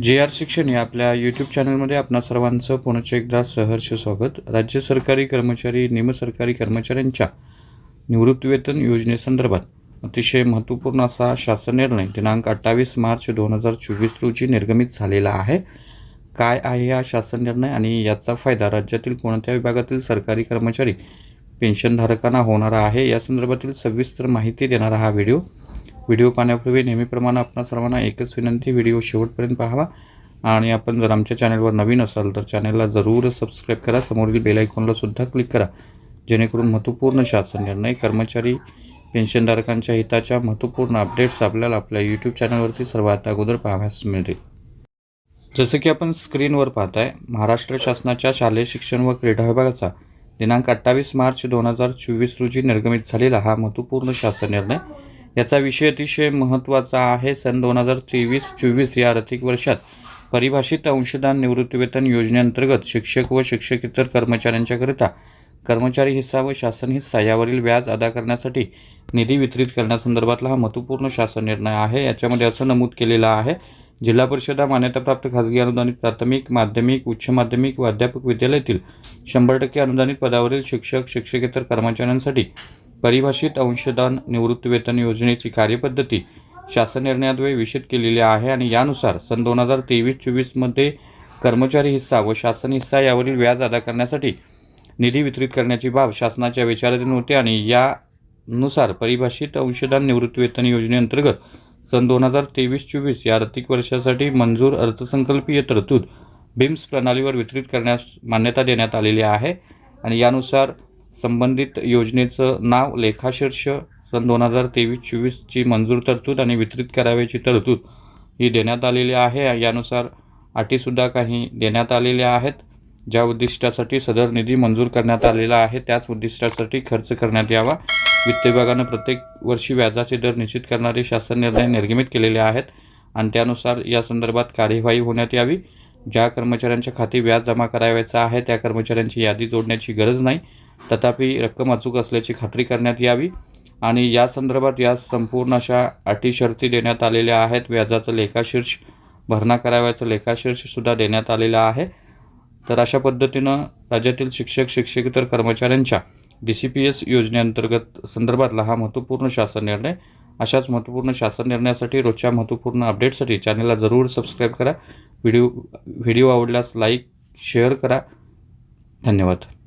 जे आर शिक्षण या आपल्या यूट्यूब चॅनलमध्ये आपणा सर्वांचं पुनश्च एकदा सहर्ष स्वागत. राज्य सरकारी कर्मचारी निमसरकारी कर्मचाऱ्यांच्या निवृत्तीवेतन योजनेसंदर्भात अतिशय महत्त्वपूर्ण असा शासन निर्णय दिनांक अठ्ठावीस मार्च दोन हजार चोवीस रोजी निर्गमित झालेला आहे. काय आहे हा शासन निर्णय आणि याचा फायदा राज्यातील कोणत्या विभागातील सरकारी कर्मचारी पेन्शनधारकांना होणार आहे? या संदर्भातील सविस्तर माहिती देणारा हा व्हिडिओ व्हिडिओ पाहण्यापूर्वी नेहमीप्रमाणे आपण सर्वांना एकच विनंती व्हिडिओ शेवटपर्यंत पाहावा. आणि आपण जर आमच्या चॅनलवर नवीन असाल तर चॅनलला जरूर सबस्क्राईब करा. समोरील बेल आयकॉनला सुद्धा क्लिक करा. जेणेकरून महत्त्वपूर्ण शासन निर्णय कर्मचारी पेन्शनधारकांच्या हिताच्या महत्त्वपूर्ण अपडेट्स आपल्याला आपल्या यूट्यूब चॅनलवरती सर्वात अगोदर पाहाव्यास मिळतील. जसं की आपण स्क्रीनवर पाहताय महाराष्ट्र शासनाच्या शालेय शिक्षण व क्रीडा विभागाचा दिनांक अठ्ठावीस मार्च दोन हजार चोवीस रोजी निर्गमित झालेला हा महत्त्वपूर्ण शासन निर्णय. याचा विषय अतिशय महत्त्वाचा आहे. सन दोन हजार तेवीस चोवीस या आर्थिक वर्षात परिभाषित अंशदान निवृत्तीवेतन योजनेअंतर्गत शिक्षक व शिक्षकेतर कर्मचाऱ्यांच्याकरिता कर्मचारी हिस्सा व शासन हिस्सा यावरील व्याज अदा करण्यासाठी निधी वितरित करण्यासंदर्भातला हा महत्त्वपूर्ण शासन निर्णय आहे. याच्यामध्ये असं नमूद केलेलं आहे. जिल्हा परिषदा मान्यताप्राप्त खाजगी अनुदानित प्राथमिक माध्यमिक उच्च माध्यमिक व अध्यापक विद्यालयातील शंभर टक्के अनुदानित पदावरील शिक्षक शिक्षकेतर कर्मचाऱ्यांसाठी परिभाषित अंशदान निवृत्तीवेतन योजनेची कार्यपद्धती शासन निर्णयाद्वारे विषित केलेली आहे आणि यानुसार सन दोन हजार तेवीस चोवीसमध्ये कर्मचारी हिस्सा व शासन हिस्सा यावरील व्याज अदा करण्यासाठी निधी वितरित करण्याची बाब शासनाच्या विचाराधीन होते आणि यानुसार परिभाषित अंशदान निवृत्तीवेतन योजनेअंतर्गत सन दोन हजार तेवीस चोवीस या आर्थिक वर्षासाठी मंजूर अर्थसंकल्पीय तरतूद बिम्स प्रणालीवर वितरित करण्यास मान्यता देण्यात आलेली आहे आणि यानुसार संबंधित योजनेचं नाव लेखाशीर्ष सन दोन हजार तेवीस चोवीसची मंजूर तरतूद आणि वितरित करावयाची तरतूद ही देण्यात आलेली आहे. यानुसार अटीसुद्धा काही देण्यात आलेल्या आहेत. ज्या उद्दिष्टासाठी सदर निधी मंजूर करण्यात आलेला आहे त्याच उद्दिष्टासाठी खर्च करण्यात यावा. वित्त विभागानं प्रत्येक वर्षी व्याजाचे दर निश्चित करणारे शासन निर्णय निर्गमित केलेले आहेत आणि त्यानुसार या संदर्भात कार्यवाही होण्यात यावी. ज्या कर्मचाऱ्यांच्या खाती व्याज जमा करावयाचं आहे त्या कर्मचाऱ्यांची यादी जोडण्याची गरज नाही. तथापि रक्कम अचूक असल्याची खात्री करण्यात यावी आणि या संदर्भात या संपूर्ण अशा अटी शर्ती देण्यात आलेल्या आहेत. व्याजाचं लेखाशीर्ष भरणा करावयाचं लेखाशीर्षसुद्धा देण्यात आलेलं आहे. तर अशा पद्धतीनं राज्यातील शिक्षक शिक्षकेतर कर्मचाऱ्यांच्या डी सी पी एस योजनेअंतर्गत संदर्भातला हा महत्त्वपूर्ण शासन निर्णय. अशाच महत्त्वपूर्ण शासन निर्णयासाठी रोजच्या महत्त्वपूर्ण अपडेटसाठी चॅनलला जरूर सबस्क्राईब करा. व्हिडिओ व्हिडिओ आवडल्यास लाईक शेअर करा. धन्यवाद.